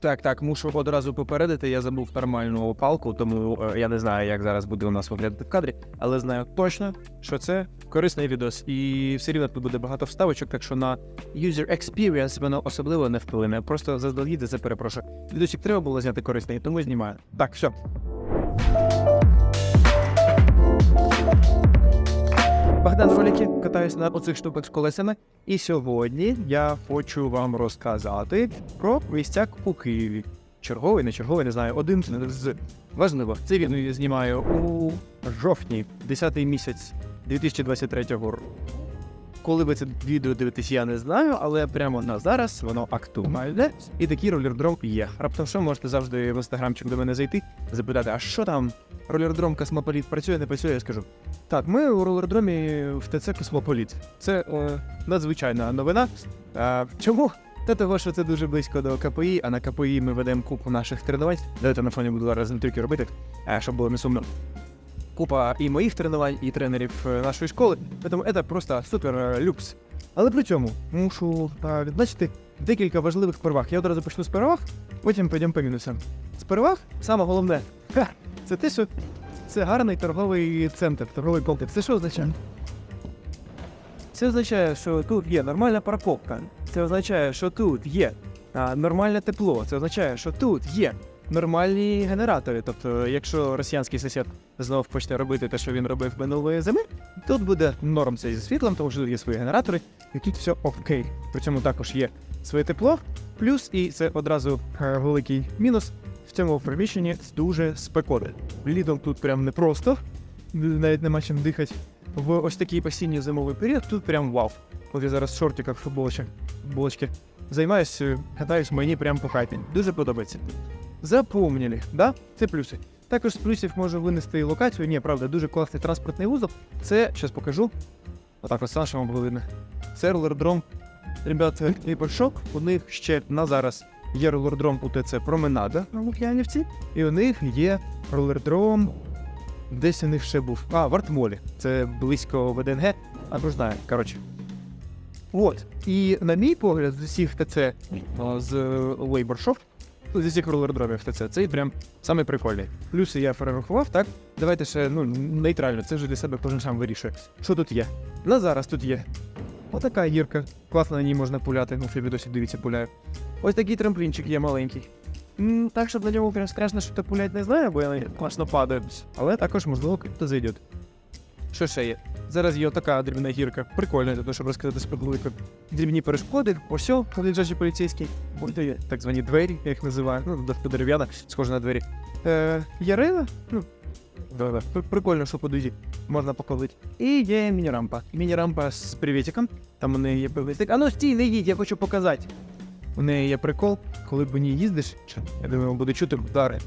Так, так, мушу одразу попередити. Я забув нормальну палку, тому е, я не знаю, як зараз буде у нас виглядати в кадрі, але знаю точно, що це корисний відос. І все рівно тут буде багато вставочок, так що на user experience воно особливо не вплине. Просто заздалегідь за це перепрошую. Відосик треба було зняти корисний, тому знімаю. Так, все. Катаюсь на оцих штуках з колесами. І сьогодні я хочу вам розказати про містяк у Києві. Черговий, не черговий, не знаю. Один з важливо. Це він знімаю у жовтні, 10-й місяць 2023 року. Коли ви це відео дивитесь, я не знаю, але прямо на зараз воно актуальне. І такий ролердром є. Раптом що можете завжди в інстаграмчик до мене зайти, запитати, а що там? Ролердром Космополіт працює, не працює, я скажу. Так, ми у ролердромі в ТЦ Космополіт. Це е, надзвичайна новина. Е, чому? Та того, що це дуже близько до КПІ, а на КПІ ми ведемо купу наших тренувань. Давайте на фоні буду зараз не тільки робити, щоб було не сумно. Купа і моїх тренувань, і тренерів е, нашої школи. Тому це просто супер е, люкс. Але при цьому мушу е, відзначити декілька важливих переваг. Я одразу почну з переваг, потім підемо по мінусам. З переваг саме головне ха, це те, що це гарний торговий центр, торговий комплекс. Це що означає? Це означає, що тут є нормальна парковка. Це означає, що тут є а, нормальне тепло. Це означає, що тут є нормальні генератори. Тобто, якщо росіянський сусід знов почне робити те, що він робив минулої зими, тут буде норм це зі світлом, тому що тут є свої генератори, і тут все окей. При цьому також є своє тепло. Плюс, і це одразу е, великий мінус. В цьому приміщенні дуже спекотно. Літом тут прям непросто, навіть нема чим дихати. В ось такий осінньо зимовий період тут прям вау. От я зараз в шортиках, футболочках, булочки займаюся, катаюсь, мені прям по хаті. Дуже подобається. Запомнили, да? Це плюси. Також з плюсів можу винести локацію. Ні, правда, дуже класний транспортний вузол. Це зараз покажу. Отак ось Саша вам було видно. Це ролердром. Ребята, і. У них ще на зараз є ролердром УТЦ Променада на Лук'янівці, і у них є ролердром. Десь у них ще був. А, в Артмолі. Це близько ВДНГ, або ж знаю, коротше. От. І на мій погляд, з усіх ТЦ з Labor Shop, з усіх ролердромів ТЦ, цей прям самий прикольний. Плюси я перерахував, так? Давайте ще ну, нейтрально, це вже для себе кожен сам вирішує. Що тут є? На зараз тут є. Отака гірка. Класно на ній можна пуляти, ну, в відосі дивіться, пуляю. Ось такий трамплінчик є маленький. М, Так, щоб на ньому прям страшно, що ти пулять не знаю, бо я класно падаю. Але також, можливо, хто зайде. Що ще є? Зараз є така дрібна гірка. Прикольно, для того, щоб розказати сподобайку. Дрібні перешкоди, ось лежачий поліцейський. Є так звані двері, я їх називаю. Ну, дерев'яна, схоже на двері. Е, Ярина, ну, да, да. пр- прикольно, що подвізі можна поколити. І є міні-рампа. Міні-рампа з привітиком. Там у неї є певний стик. А ну стій, не їдь, я хочу показати. У неї є прикол, коли по ній їздиш, я думаю, буде чути удари.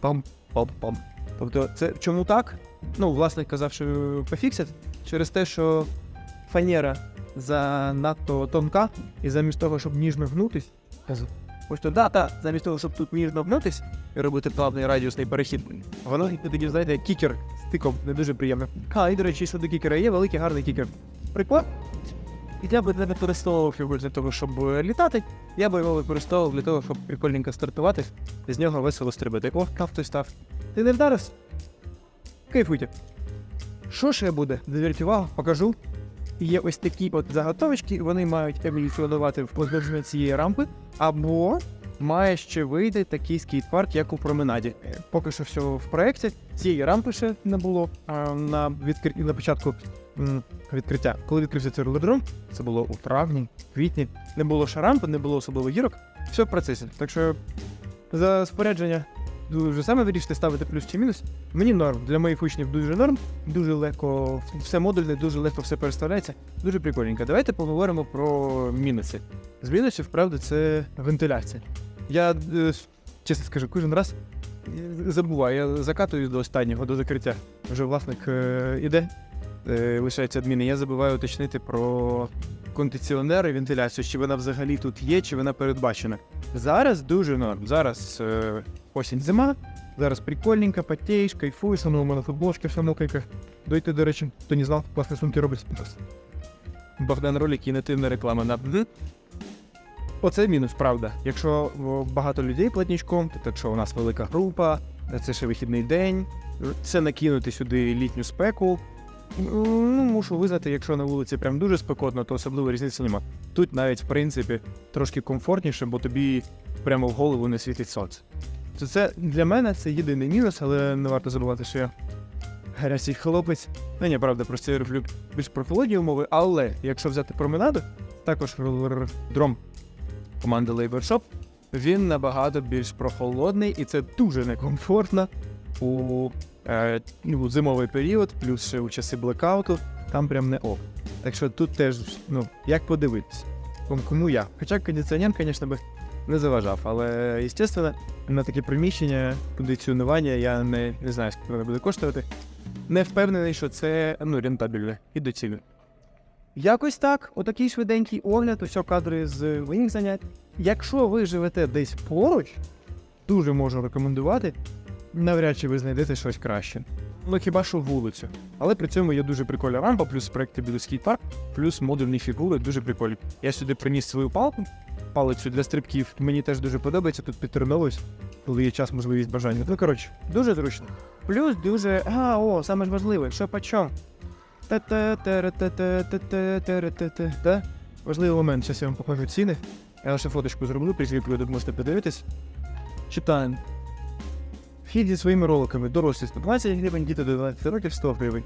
Пам, пам, пам. Тобто, це чому так? Ну, власник казав, що пофіксять через те, що фанера занадто тонка, і замість того, щоб ніжно гнутись, ось то дата, замість того, щоб тут ніжно гнутись і робити плавний радіусний перехід, воно тоді, знаєте, як кікер з тиком не дуже приємно. А, і до речі, що до кікера є великий гарний кікер. Прикол? І я би не використовував його для того, щоб е, літати. Я би його використовував для того, щоб прикольненько стартувати і з нього весело стрибати. О, там хтось став. Ти не вдарився? Кайфуйте. Що ще буде? Зверніть увагу, покажу. Є ось такі от заготовочки, вони мають еволюціонувати впродовж цієї рампи, або має ще вийти такий скейт-парк, як у променаді. Е, Поки що все в проєкті. Цієї рампи ще не було а, на, відкр... на початку відкриття. Коли відкрився цей ролердром, це було у травні, квітні. Не було ще рампи, не було особливо гірок. Все в процесі. Так що за спорядження дуже саме вирішити ставити плюс чи мінус. Мені норм. Для моїх учнів дуже норм, дуже легко, все модульне, дуже легко все переставляється. Дуже прикольненько. Давайте поговоримо про мінуси. З мінусів, правда, це вентиляція. Я е, чесно скажу, кожен раз е, забуваю, я закатую до останнього, до закриття. Вже власник е, іде, лишається адміни. Я забуваю уточнити про кондиціонер і вентиляцію, чи вона взагалі тут є, чи вона передбачена. Зараз дуже норм. Зараз е, осінь зима. Зараз прикольненько, потеєш, кайфуєш, воно у мене футболочка вся мокренька. Дойти, до речі, хто не знав, класні сумки робить. Богдан Ролік і нативна реклама на. Оце мінус, правда. Якщо багато людей платнічком, то якщо у нас велика група, це ще вихідний день, це накинути сюди літню спеку. Ну, мушу визнати, якщо на вулиці прям дуже спекотно, то особливо різниці нема. Тут навіть, в принципі, трошки комфортніше, бо тобі прямо в голову не світить сонце. То це для мене це єдиний мінус, але не варто забувати, що я гарячий хлопець. Ну ні, правда, просто я люблю більш прохолодні умови, але якщо взяти променаду, також дром команди Labor Shop, він набагато більш прохолодний і це дуже некомфортно у, у зимовий період, плюс ще у часи блекауту, там прям не ок. Так що тут теж, ну, як подивитись, кому, я. Хоча кондиціонер, звісно, би не заважав, але, звісно, на таке приміщення, кондиціонування я не, не знаю, скільки воно буде коштувати. Не впевнений, що це ну, рентабельно і доцільно. Якось так, отакий швиденький огляд, усе кадри з моїх занять. Якщо ви живете десь поруч, дуже можу рекомендувати. Навряд чи ви знайдете щось краще. Ну хіба що вулицю. Але при цьому є дуже прикольна рампа, плюс проекти білоський парк, плюс модульні фігури, дуже прикольні. Я сюди приніс свою палку, палицю для стрибків. Мені теж дуже подобається, тут підтерновуюсь, коли є час, можливість бажання. Ну коротше, дуже зручно. Плюс дуже. А, о, саме ж важливе, що по чому? Та-та-та-ра-та-та-та-та-та-та-та. Важливий момент, зараз я вам покажу ціни. Я лише фоточку зроблю, прикріплю, де можете подивитись. Читаємо. Вхід зі своїми роликами. Дорослі 120 гривень, діти до 12 років 100 гривень.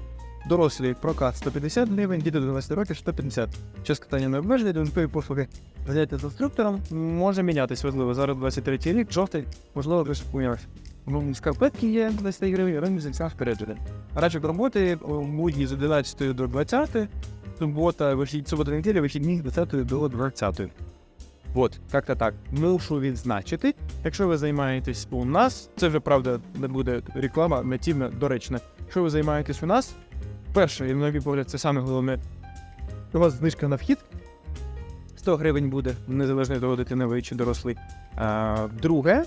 Дорослі прокат 150 гривень, діти до 12 років 150. Час катання не обмежений, додаткові послуги. Заняття з інструктором може мінятись, важливо. Зараз 23 рік, жовтий, можливо, лише помінявся. Шкарпетки є 20 гривень, ринок зінця впереджений. Графік роботи будні з 11 до 20, субота, вихід, субота неділя, вихідні з 10 до 20. От, як-то так. Мушу відзначити. Якщо ви займаєтесь у нас, це вже правда не буде реклама, нативна, доречна. Якщо ви займаєтесь у нас, перше, і на мій погляд, це саме головне. У вас знижка на вхід. 100 гривень буде, незалежно від того, дитина ви чи дорослий. А, друге,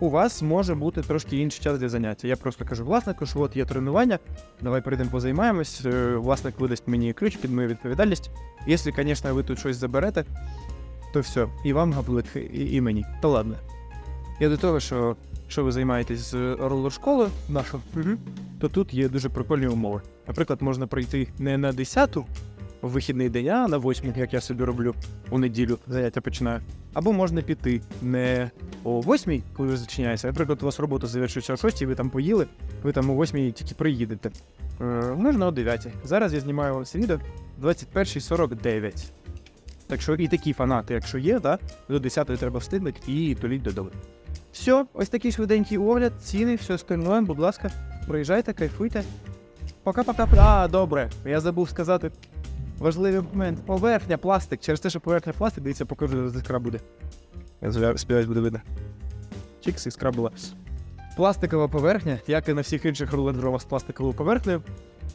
у вас може бути трошки інший час для заняття. Я просто кажу власнику, що от є тренування, давай перейдемо позаймаємось. Е, Власник видасть мені ключ під мою відповідальність. Якщо, звісно, ви тут щось заберете, то все, і вам габлик, і, і мені. Та ладно. Я до того, що якщо ви займаєтесь з ролер-школою нашу, то тут є дуже прикольні умови. Наприклад, можна пройти не на 10-ту в вихідний день, а на 8, як я собі роблю у неділю, заняття починаю. Або можна піти не о 8, коли ви зачиняєтеся. Наприклад, у вас робота завершується о 6, ви там поїли, ви там о 8 тільки приїдете. Е, можна о 9. Зараз я знімаю вам це відео 21.49. Так що і такі фанати, якщо є, да, до 10-ї треба встигнути і толіть додому. Все, ось такий швиденький огляд, ціни, все остальное, будь ласка, приїжджайте, кайфуйте. Пока-пока. А, добре, я забув сказати. Важливий момент. Поверхня, пластик. Через те, що поверхня пластик, дивіться, покажу, де іскра буде. Я сподіваюсь, буде видно. Чікс, іскра була. Пластикова поверхня, як і на всіх інших рулендровах з пластиковою поверхнею.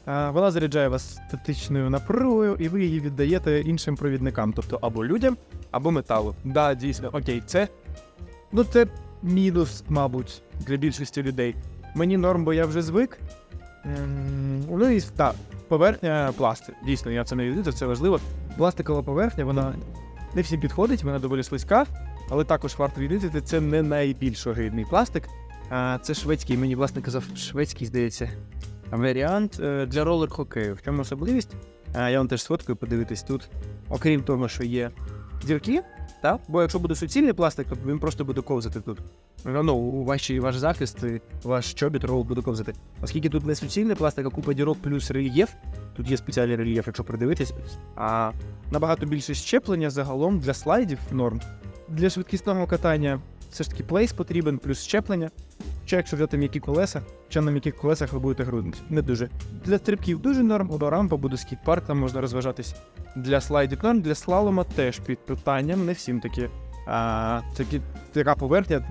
Вона заряджає вас статичною напругою, і ви її віддаєте іншим провідникам, тобто або людям, або металу. Да, дійсно, окей, це. Ну, це мінус, мабуть, для більшості людей. Мені норм, бо я вже звик. Ем, Ну і так, поверхня пластик. Дійсно, я це не відвідав, це важливо. Пластикова поверхня, вона не всім підходить, вона доволі слизька, але також варто відвідати, це не найбільш огидний пластик. А це шведський, мені власне казав, шведський, здається. Варіант е, для ролер-хокею. В чому особливість? А, я вам теж сфоткаю, подивитись тут. Окрім того, що є дірки, так? бо якщо буде суцільний пластик, то він просто буде ковзати тут. Ну, у ваші, ваш захист, ваш чобіт рол буде ковзати. Оскільки тут не суцільний пластик, а купа дірок плюс рельєф, тут є спеціальний рельєф, якщо придивитись, а набагато більше щеплення загалом для слайдів норм. Для швидкісного катання все ж таки плейс потрібен, плюс щеплення. Чи якщо взяти м'які колеса, чи на м'яких колесах ви будете груднути. Не дуже. Для стрибків дуже норм, до рампа буде скіт-парк, там можна розважатись. Для слайдів норм, для слалома теж під питанням, не всім такі. А, такі така поверхня,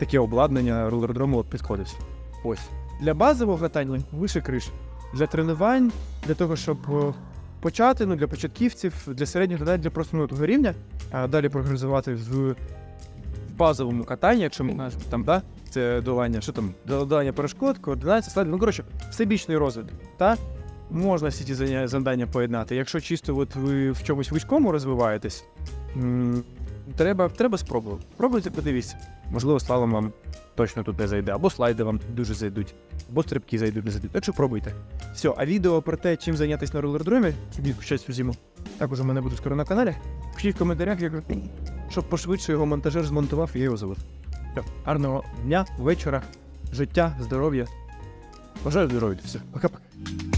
таке обладнання рулердрому підходить. Ось. Для базового катання вище криш. Для тренувань, для того, щоб почати, ну для початківців, для середніх навіть для просто ну, рівня, а далі прогресувати в, базовому катанні, якщо ми там, да, це долання, що там, долання перешкод, координація, слайд, ну коротше, всебічний розвиток. Та можна всі ці завдання поєднати. Якщо чисто от ви в чомусь вузькому розвиваєтесь, Треба, треба спробувати. Пробуйте, подивіться. Можливо, слалом вам точно тут не зайде, або слайди вам дуже зайдуть, або стрибки зайдуть, не зайдуть. Так що пробуйте. Все, а відео про те, чим зайнятися на ролердромі, щось у зиму, також у мене буде скоро на каналі. Пишіть в коментарях, як, щоб пошвидше його монтажер змонтував і я його завод. Гарного дня, вечора, життя, здоров'я. Бажаю здоров'я. Все, пока-пока.